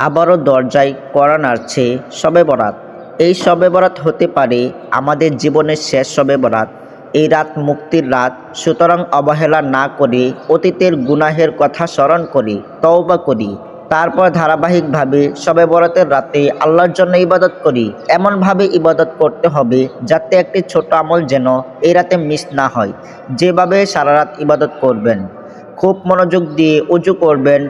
আবারও দরজায় কড়া নাড়ছে শবে বরাত। এই শবে বরাত হতে পারে আমাদের জীবনের শেষ শবে বরাত। এই রাত মুক্তির রাত, সুতরাং অবহেলা না করে অতীতের গুনাহের কথা স্মরণ করি, তওবা করি। তারপর ধারাবাহিকভাবে শবে বরাতের রাতে আল্লাহর জন্য ইবাদত করি। এমনভাবে ইবাদত করতে হবে যাতে একটি ছোট আমল যেন এই রাতে মিস না হয়। যেভাবে সারা রাত ইবাদত করবেন, খুব মনোযোগ দিয়ে উজু করবেন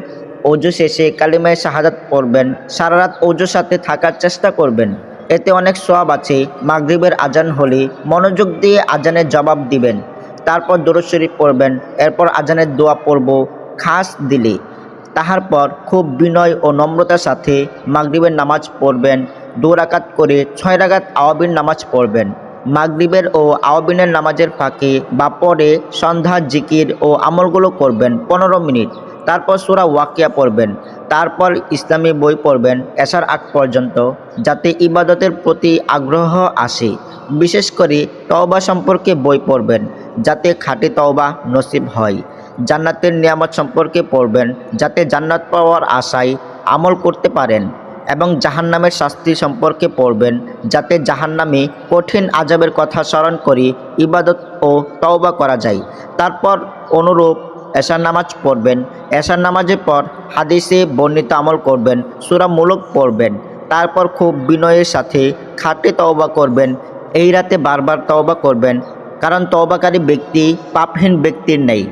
অজু শেষে কালিমায় শাহাদাত পড়বেন। সারা রাত অজুর সাথে থাকার চেষ্টা করবেন। এতে অনেক সোয়াব আছে। মাগরিবের আজান হলে মনোযোগ দিয়ে আজানের জবাব দিবেন। তারপর দরুদ শরীফ পড়বেন। এরপর আজানের দোয়া পড়ব খাস দিলে। তাহার পর খুব বিনয় ও নম্রতার সাথে মাগরিবের নামাজ পড়বেন। দু রাকাত করে ছয় রাকাত আওয়াবিন নামাজ পড়বেন। মাগরিবের ও আওয়াবিনের নামাজের ফাঁকে বা পরে সন্ধ্যা, জিকির ও আমলগুলো করবেন পনেরো মিনিট। তারপর সুরা ওয়াকিয়া পড়বেন, তারপর ইসলামী বই পড়বেন এসার আগ পর্যন্ত, যাতে ইবাদতের প্রতি আগ্রহ আসে। বিশেষ করে তওবা সম্পর্কে বই পড়বেন, যাতে খাঁটি তওবা নসিব হয়। জান্নাতের নিয়ামত সম্পর্কে পড়বেন, যাতে জান্নাত পাওয়ার আশায় আমল করতে পারেন এবং জাহান্নামের শাস্তি সম্পর্কে পড়বেন, যাতে জাহান্নামে কঠিন আজাবের কথা স্মরণ করি ইবাদত ও তওবা করা যায়। তারপর অনুরূপ এশার নামাজ পড়বেন। এশার নামাজের পর হাদিসে বর্ণিত আমল করবেন সুরামূলক পড়বেন। তারপর খুব বিনয়ের সাথে খাটে তওবা করবেন। এই রাতে বারবার তওবা করবেন, কারণ তওবাকারী ব্যক্তি, পাপহীন ব্যক্তির নেই।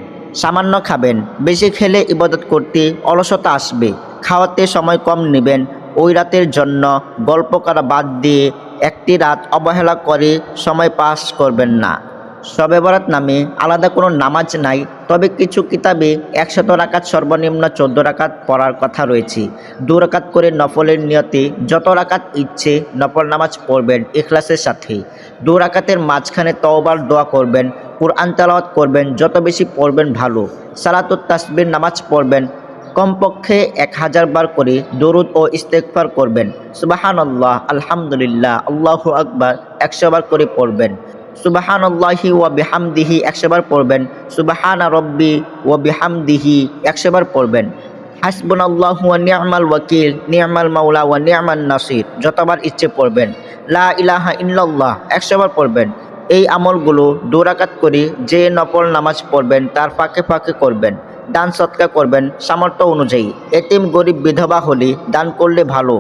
সামান্য খাবেন, বেশি খেলে ইবাদত করতে অলসতা আসবে, খাওয়াতে সময় কম নেবেন। ওই রাতের জন্য গল্প করা বাদ দিয়ে একটি রাত অবহেলা করে সময় পাস করবেন না। শবে বরাত নামে আলাদা কোনো নামাজ নাই, তবে কিছু কিতাবে একশত রাকাত সর্বনিম্ন চোদ্দ রাকাত পড়ার কথা রয়েছে। দু রাকাত করে নফলের নিয়তে যত রাকাত ইচ্ছে নফল নামাজ পড়বেন ইখলাসের সাথে। দু রাকাতের মাঝখানে তওবার দোয়া করবেন, কোরআন তালাওয়াত করবেন, যত বেশি পড়বেন ভালো। সালাতুত তাসবির নামাজ পড়বেন, কমপক্ষে এক হাজার বার করে দরুদ ও ইস্তেকফার করবেন। সুবাহান আল্লাহ আলহামদুলিল্লাহ, আল্লাহু আকবার, একশো বার করে পড়বেন। সুবাহান আল্লাহি ওয়া বিহামদিহি একশোবার পড়বেন। সুবাহান রব্বি ওয়া বিহামদিহি একশোবার পড়বেন। হাসবুন আল্লাহ ওয়া নিয়ামাল ওয়াকিল, নিয়ামাল মাওলা ওয়া নিয়ামাল নাসির, যতবার ইচ্ছে পড়বেন। লা ইলাহা ইল্লাল্লাহ একশোবার পড়বেন। এই আমলগুলো দৌরাকাত করে যে নফল নামাজ পড়বেন তার ফাঁকে ফাঁকে করবেন। দান সৎকার করবেন সামর্থ্য অনুযায়ী। এতিম গরিব বিধবা হলে দান করলে ভালো।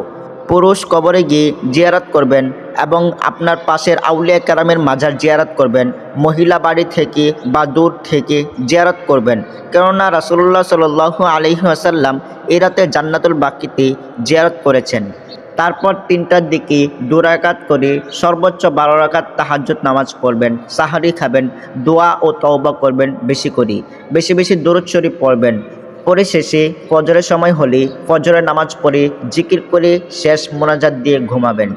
পুরুষ কবরে গিয়ে জিয়ারাত করবেন এবং আপনার পাশের আউলিয়া কারামের মাঝার জিয়ারাত করবেন, মহিলা বাড়ি থেকে বা দূর থেকে জিয়ারাত করবেন। কেননা রাসুল্লাহ সাল আলহি আসাল্লাম এই রাতে জান্নাতুল বাকিতে জিয়ারত করেছেন। তারপর তিনটার দিকে দু রাকাত করে সর্বোচ্চ বারো রাকাত তাহাজ্জুদ নামাজ পড়বেন, সাহারি খাবেন, দোয়া ও তওবা করবেন বেশি করে। বেশি বেশি দরুদ শরীফ পড়বেন। পরে শেষে ফজরের সময় হলে ফজরের নামাজ পড়ে জিকির করে শেষ মোনাজাত দিয়ে ঘুমাবেন।